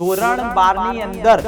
ધોરણ બારની અંદર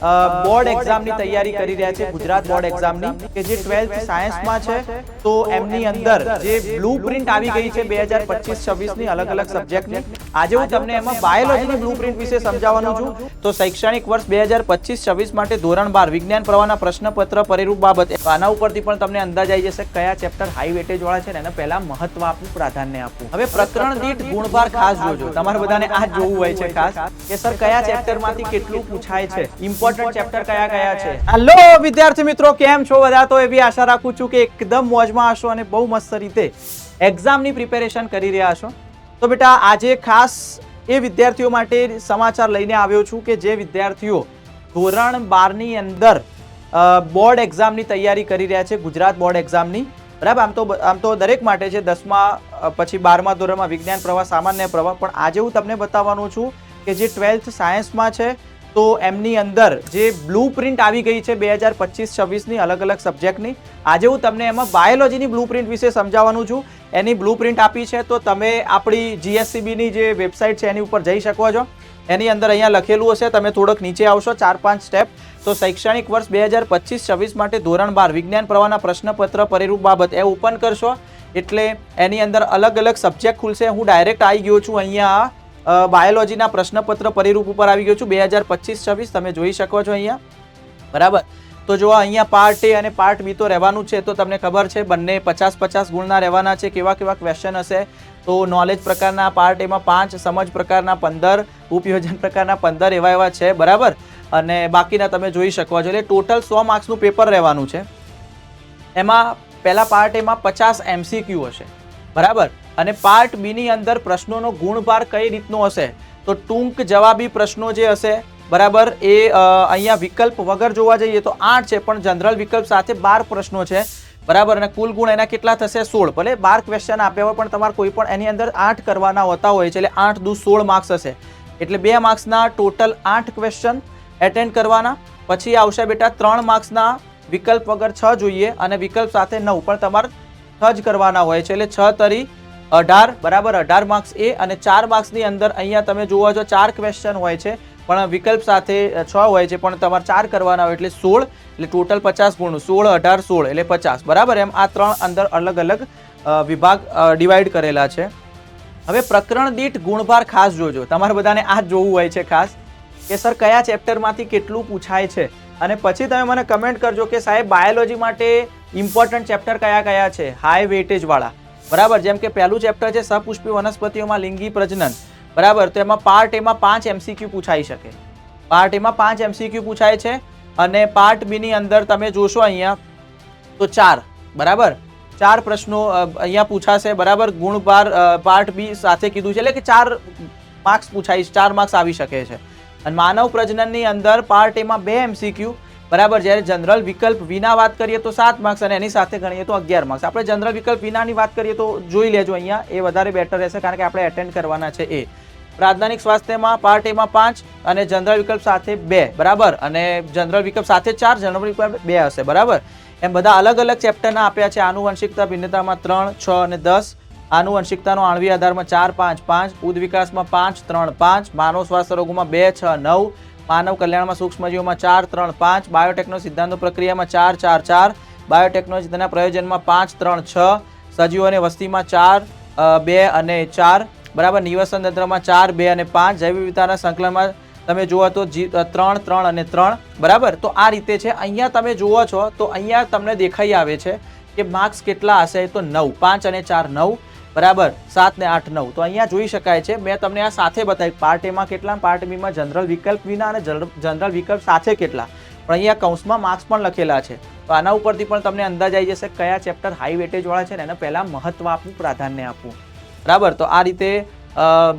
બોર્ડ એક્ઝામની તૈયારી કરી રહ્યા છે ગુજરાત બોર્ડ એક્ઝામની, કે જે ટ્વેલ્થ સાયન્સમાં છે, તો એમની અંદર જે બ્લુ પ્રિન્ટ આવી ગઈ છે બે હજાર પચીસ, છવ્વીસની અલગ અલગ સબ્જેક્ટની, આજે હું તમને એમાં બાયોલોજીની બ્લુ પ્રિન્ટ વિશે સમજાવવાનું છું. તો શૈક્ષણિક વર્ષ બે હજાર પચીસ, છવ્વીસ માટે ધોરણ બાર, વિજ્ઞાન પ્રવાહના પ્રશ્નપત્ર પરિરૂપ બાબત આના ઉપરથી પણ તમને અંદાજ આવી જશે કયા ચેપ્ટર હાઈ વેટેજ વાળા છે એને પહેલા મહત્વ આપવું પ્રાધાન્ય આપવું. હવે પ્રકરણ દીઠ ગુણભાર ખાસ જોજો. તમારે બધાને આ જોવું હોય છે ખાસ, કે સર, કયા ચેપ્ટરમાંથી કેટલું પૂછાય છે? ઇમ્પોર્ટન્ટ ચેપ્ટર કયા કયા છે? હેલો વિદ્યાર્થી મિત્રો કેમ છો બધા? તો એવી આશા રાખું છું કે એકદમ મોજમાં હશો અને બહુ મસ્ત રીતે એક્ઝામની પ્રિપેરેશન કરી રહ્યા હશો. તો બેટા આજે ખાસ એ વિદ્યાર્થીઓ માટે સમાચાર લઈને આવ્યો છું કે જે વિદ્યાર્થીઓ ધોરણ બારની અંદર બોર્ડ એક્ઝામની તૈયારી કરી રહ્યા છે ગુજરાત બોર્ડ એક્ઝામની બરાબર? આમ તો આમ તો દરેક માટે છે દસમા પછી બારમા ધોરણમાં વિજ્ઞાન પ્રવાહ સામાન્ય પ્રવાહ. પણ આજે હું તમને બતાવવાનું છું કે જે ટ્વેલ્થ સાયન્સમાં છે તો એમની અંદર જે બ્લુ પ્રિન્ટ આવી ગઈ છે બે હજાર પચીસ, છવ્વીસની અલગ અલગ સબ્જેક્ટની આજે હું તમને એમાં બાયોલોજીની બ્લુ પ્રિન્ટ વિશે સમજાવવાનું છું. એની બ્લુ પ્રિન્ટ આપી છે તો તમે આપણી જીએસસીબીની જે વેબસાઇટ છે એની ઉપર જઈ શકો છો. એની અંદર અહીંયા લખેલું હશે, તમે થોડોક નીચે આવશો, ચાર પાંચ સ્ટેપ તો શૈક્ષણિક વર્ષ બે હજાર પચીસ, છવ્વીસ માટે ધોરણ બાર, વિજ્ઞાન પ્રવાહના પ્રશ્નપત્ર પરિરૂપ બાબત એ ઓપન કરશો. એટલે એની અંદર અલગ અલગ સબ્જેક્ટ ખુલશે. હું ડાયરેક્ટ આવી ગયો છું અહીંયા બાયોલોજીના પ્રશ્નપત્ર પરિરૂપ ઉપર આવી ગયો છું. બે હજાર પચીસ છવ્વીસ તમે જોઈ શકો છો અહીંયા. બરાબર? તો જો અહીંયા પાર્ટ એ અને પાર્ટ બી તો રહેવાનું છે, તો તમને ખબર છે બંને પચાસ પચાસ ગુણના રહેવાના છે. કેવા કેવા ક્વેશ્ચન હશે? તો નોલેજ પ્રકારના પાર્ટ એમાં પાંચ, સમજ પ્રકારના પંદર, ઉપયોજન પ્રકારના પંદર એવા એવા છે. બરાબર? અને બાકીના તમે જોઈ શકો છો. એટલે ટોટલ સો માર્ક્સનું પેપર રહેવાનું છે. એમાં પહેલા પાર્ટ એમાં પચાસ એમસીક્યુ હશે. બરાબર? અને પાર્ટ બીની અંદર પ્રશ્નોનો ગુણભાર કઈ રીતનો હશે? તો ટૂંક જવાબી પ્રશ્નો જે હશે, બરાબર, એ અહીંયા વિકલ્પ વગર જોવા જઈએ તો આઠ છે, પણ જનરલ વિકલ્પ સાથે બાર પ્રશ્નો છે. બરાબર, અને કુલ ગુણ એના કેટલા થશે? સોળ. ભલે બાર ક્વેશ્ચન આપ્યા હોય, પણ તમારે કોઈ પણ એની અંદર આઠ કરવાના હોતા હોય છે એટલે આઠ દુ સોળ માર્ક્સ હશે. એટલે બે માર્ક્સના ટોટલ આઠ ક્વેશ્ચન એટેન્ડ કરવાના. પછી આવશે બેટા ત્રણ માર્ક્સના વિકલ્પ વગર છ જોઈએ, અને વિકલ્પ સાથે નવ, પણ તમારે છ જ કરવાના હોય છે. એટલે છ તરી અઢાર, બરાબર, અઢાર માર્ક્સ એ અને ચાર માર્ક્સની અંદર અહીંયા તમે જોવા છો, ચાર ક્વેશ્ચન હોય છે, પણ વિકલ્પ સાથે છ હોય છે, પણ તમારે ચાર કરવાના હોય એટલે સોળ, એટલે ટોટલ પચાસ ગુણ, સોળ, અઢાર, સોળ, એટલે પચાસ. બરાબર, એમ આ ત્રણ અંદર અલગ અલગ વિભાગ ડિવાઈડ કરેલા છે. હવે પ્રકરણ દીઠ ગુણભાર ખાસ જોજો. તમારે બધાને આ જ જોવું હોય છે ખાસ કે સર કયા ચેપ્ટરમાંથી કેટલું પૂછાય છે? અને પછી તમે મને કમેન્ટ કરજો કે સાહેબ બાયોલોજી માટે ઇમ્પોર્ટન્ટ ચેપ્ટર કયા કયા છે? હાઈ વેટેજ વાળા. બરાબર, જેમ કે પહેલું ચેપ્ટર છે, સપુષ્પી વનસ્પતિઓમાં લિંગી પ્રજનન. બરાબર, તો એમાં પાર્ટ એમાં પાંચ એમસીક્યુ પૂછાઈ શકે. પાર્ટ એમાં પાંચ એમસીક્યુ પૂછાય છે અને પાર્ટ બીની અંદર તમે જોશો અહીંયા, તો ચાર. બરાબર? ચાર પ્રશ્નો અહીંયા પૂછાશે. બરાબર? ગુણભાર પાર્ટ બી સાથે કીધું છે. એટલે કે ચાર માર્ક્સ પૂછાય, ચાર માર્ક્સ આવી શકે છે. અને માનવ પ્રજનનની અંદર પાર્ટ એમાં બે એમસીક્યુ બરાબર, જ્યારે જનરલ વિકલ્પ વિના વાત કરીએ તો સાત માર્ક્સ અને એની સાથે ગણીએ તો અગિયાર માર્ક્સ આપણે જનરલ વિકલ્પ વિનાની વાત કરીએ તો જોઈ લેજો અહીંયા, એ વધારે બેટર રહેશે કારણ કે આપણે એટેન્ડ કરવાના છે એ. પ્રાધાનિક સ્વાસ્થ્યમાં પાર્ટ એમાં પાંચ અને જનરલ વિકલ્પ સાથે બે, બરાબર? અને જનરલ વિકલ્પ સાથે ચાર જનરલ વિકલ્પ બે હશે, બરાબર? એમ બધા અલગ અલગ ચેપ્ટરના આપ્યા છે. આનુવંશિકતા, ભિન્નતામાં ત્રણ, છ અને દસ. આનુવંશિકતાનો આણવી આધારમાં ચાર, પાંચ પાંચ. ઉદ વિકાસમાં પાંચ, ત્રણ, પાંચ. માનવ સ્વાસ્થ્ય રોગોમાં બે, છ, નવ. માનવ કલ્યાણમાં સૂક્ષ્મજીવોમાં ચાર, ત્રણ, પાંચ, બાયોટેકનો સિદ્ધાંતો પ્રક્રિયામાં ચાર ચાર ચાર, બાયોટેકનોલોજી તેના પ્રયોજનમાં પાંચ, ત્રણ, છ સજીવોની વસ્તીમાં ચાર બે અને ચાર, બરાબર? નિવસન તંત્રમાં ચાર, બે અને પાંચ, જૈવ વિવિધતાના સંકલનમાં તમે જુઓ તો ત્રણ ત્રણ અને ત્રણ, બરાબર? તો આ રીતે છે. અહીંયા તમે જુઓ છો તો અહીંયા તમને દેખાઈ આવે છે કે માર્ક્સ કેટલા હશે તો નવ, પાંચ અને ચાર, નવ બરાબર, સાત ને આઠ નવ. તો અહીંયા જોઈ શકાય છે, મેં તમને આ સાથે બતાવી. પાર્ટ એમાં કેટલા પાર્ટ બીમાં જનરલ વિકલ્પ વિના અને જનરલ વિકલ્પ સાથે કેટલા? પણ અહીંયા કૌંસમાં માર્ક્સ પણ લખેલા છે. તો આના ઉપરથી પણ તમને અંદાજ આવી જશે કયા ચેપ્ટર હાઈ વેટેજવાળા છે ને એને પહેલાં મહત્ત્વ આપવું પ્રાધાન્ય આપવું બરાબર, તો આ રીતે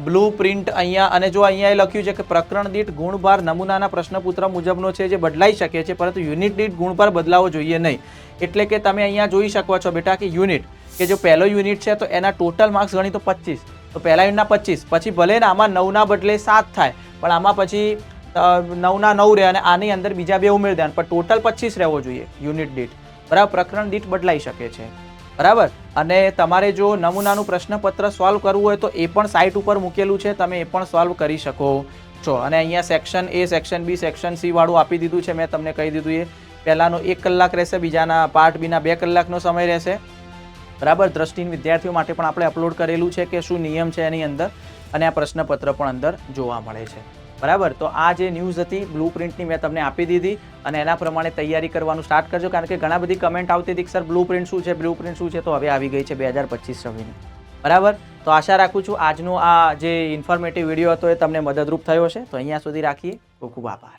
બ્લુ પ્રિન્ટ અહીંયા, અને જો અહીંયા એ લખ્યું છે કે પ્રકરણ દીઠ ગુણભાર નમૂનાના પ્રશ્નપુત્ર મુજબનો છે જે બદલાઈ શકે છે, પરંતુ યુનિટ દીઠ ગુણભાર બદલાવો જોઈએ નહીં. એટલે કે તમે અહીંયા જોઈ શકો છો બેટા કે યુનિટ કે જો પહેલો યુનિટ છે તો એના ટોટલ માર્ક્સ ગણી તો પચીસ. તો પહેલા યુનિટના પચીસ. પછી ભલે ને આમાં નવના બદલે સાત થાય, પણ આમાં પછી નવના નવ રહે અને આની અંદર બીજા બે ઉમેરી દેવાના. પણ ટોટલ પચીસ રહેવો જોઈએ યુનિટ દીઠ. બરાબર? પ્રકરણ દીઠ બદલાઈ શકે છે. બરાબર? અને તમારે જો નમૂનાનું પ્રશ્નપત્ર સોલ્વ કરવું હોય તો એ પણ સાઇટ ઉપર મૂકેલું છે. તમે એ પણ સોલ્વ કરી શકો છો. અને અહીંયા section A section B section C વાળું આપી દીધું છે. મેં તમને કહી દીધું એ. પહેલાંનો એક કલાક રહેશે, બીજાના પાર્ટ બીના બે કલાકનો સમય રહેશે. બરાબર? દ્રષ્ટિહીન વિદ્યાર્થીઓ માટે પણ આપણે અપલોડ કરેલું છે કે શું નિયમ છે એની અંદર? અને આ પ્રશ્નપત્ર પણ અંદર જોવા મળે છે. બરાબર? તો આ જે ન્યૂઝ હતી બ્લુ પ્રિન્ટની મેં તમને આપી દીધી અને એના પ્રમાણે તૈયારી કરવાનું સ્ટાર્ટ કરજો. કારણ કે ઘણા બધી કમેન્ટ આવતી હતી સર બ્લુ પ્રિન્ટ શું છે? બ્લુ પ્રિન્ટ શું છે? તો હવે આવી ગઈ છે બે હજાર પચીસ છવ્વીસની બરાબર? તો આશા રાખું છું આજનો આ જે ઇન્ફોર્મેટિવ વીડિયો હતો એ તમને મદદરૂપ થયો છે તો અહીંયા સુધી રાખીએ. ખૂબ ખૂબ આભાર.